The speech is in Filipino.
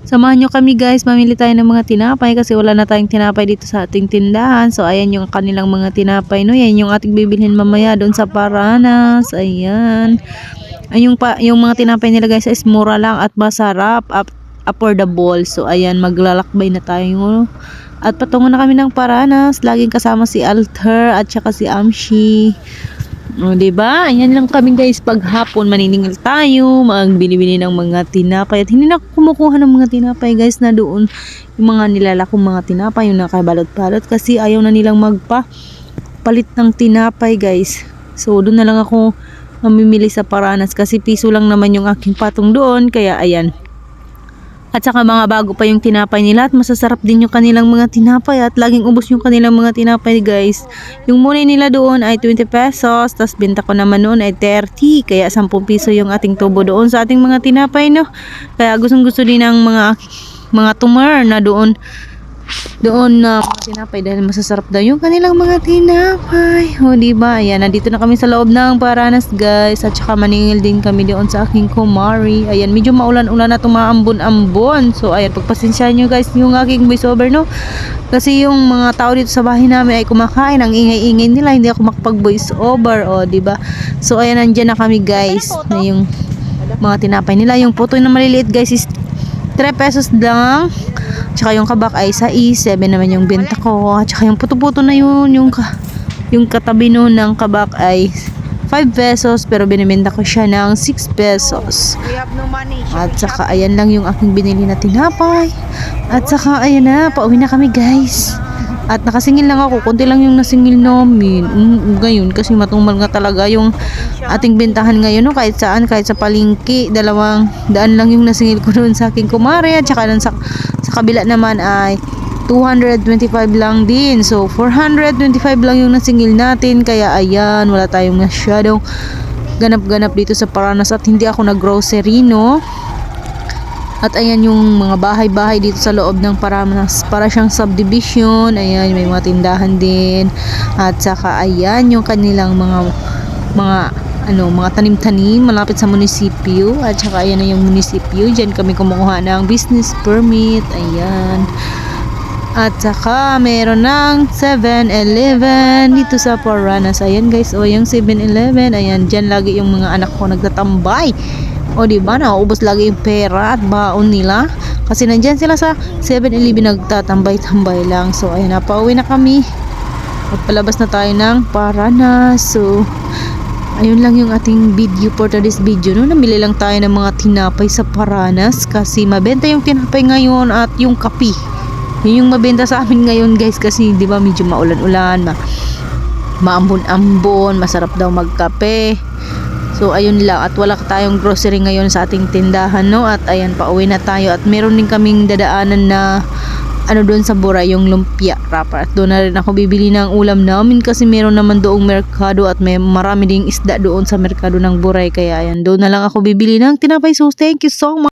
Samahan nyo kami guys, mamili tayo ng mga tinapay kasi wala na tayong tinapay dito sa ating tindahan. So ayan yung kanilang mga tinapay no. Yan yung ating bibilhin mamaya doon sa Paranas. Ayan. Ay, yung, pa, yung mga tinapay nila guys is mura lang at masarap. Up, affordable. So ayan, maglalakbay na tayo. At patungo na kami ng Paranas. Laging kasama si Alter at saka si Amshi. O, diba? Ayan lang kami guys. Pag hapon, maniningil tayo. Magbili-bili ng mga tinapay. At hindi na kumukuha ng mga tinapay guys na doon. Yung mga nilalakong mga tinapay. Yung nakabalot-balot. Kasi ayaw na nilang magpa palit ng tinapay guys. So, doon na lang ako mamimili sa Paranas. Kasi piso lang naman yung aking patong doon. Kaya ayan. At saka mga bago pa yung tinapay nila at masasarap din yung kanilang mga tinapay at laging ubos yung kanilang mga tinapay guys. Yung muna nila doon ay 20 pesos, tapos benta ko naman noon ay 30, kaya 10 piso yung ating tubo doon sa ating mga tinapay no. Kaya gustong gusto din ng mga mga tumor na doon doon na mga tinapay dahil masasarap daw yung kanilang mga tinapay. O di ba? Ayan, nandito na kami sa loob ng Paranas guys. At saka maningil din kami doon sa aking kumari. Ayan, medyo maulan-ulan na tumaambon-ambon. So ayan, pagpasensyahan nyo guys yung aking voiceover no. Kasi yung mga tao dito sa bahay namin ay kumakain. Ang ingay-ingay nila, hindi ako makapag-voiceover. O di ba? So ayan, nandyan na kami guys. Na yung mga tinapay nila. Yung puto na maliliit guys is 3 pesos lang. Tsaka yung kabak ay sa E7 naman yung benta ko. Tsaka yung puto-puto na yun, yung, ka, yung katabi nun ng kabak ay 5 pesos pero binibenta ko siya ng 6 pesos. At saka ayan lang yung aking binili na tinapay. At saka ayan na, pauwi na kami guys. At nakasingil lang ako, konti lang yung nasingil namin. Mm, ngayon kasi matumal nga talaga yung ating bentahan ngayon no kahit saan kahit sa palingki dalawang daan lang yung nasingil ko doon sa aking kumare at saka sa, sa kabila naman ay 225 lang din so 425 lang yung nasingil natin kaya ayan wala tayong masyadong ganap-ganap dito sa Paranas at hindi ako nag-grocery no at ayan yung mga bahay-bahay dito sa loob ng Paranas. Para siyang subdivision. Ayan, may mga tindahan din. At saka ayan yung kanilang mga mga ano, mga tanim-tanim malapit sa munisipyo. At saka ayan na yung munisipyo. Diyan kami kumukuha ng business permit. Ayan. At saka meron ng 7-Eleven dito sa Paranas. Ayan guys, o yung 7-Eleven. Ayan, dyan lagi yung mga anak ko nagtatambay. O di ba nauubos lagi yung pera at baon nila. Kasi nandyan sila sa 7-Eleven nagtatambay-tambay lang. So ayan na, pauwi na kami. At palabas na tayo ng Paranas. So ayun lang yung ating video for today's video. No? Namili lang tayo ng mga tinapay sa Paranas kasi mabenta yung tinapay ngayon at yung kapi. Yun yung mabenta sa amin ngayon guys kasi di ba medyo maulan-ulan, ma maambon-ambon, masarap daw magkape. So ayun lang at wala tayong grocery ngayon sa ating tindahan no at ayan pauwi na tayo at meron din kaming dadaanan na ano doon sa Bura yung lumpia wrapper. At doon na rin ako bibili ng ulam namin kasi meron naman doong merkado at may marami ding isda doon sa merkado ng Buray kaya ayan doon na lang ako bibili ng tinapay sauce. Thank you so much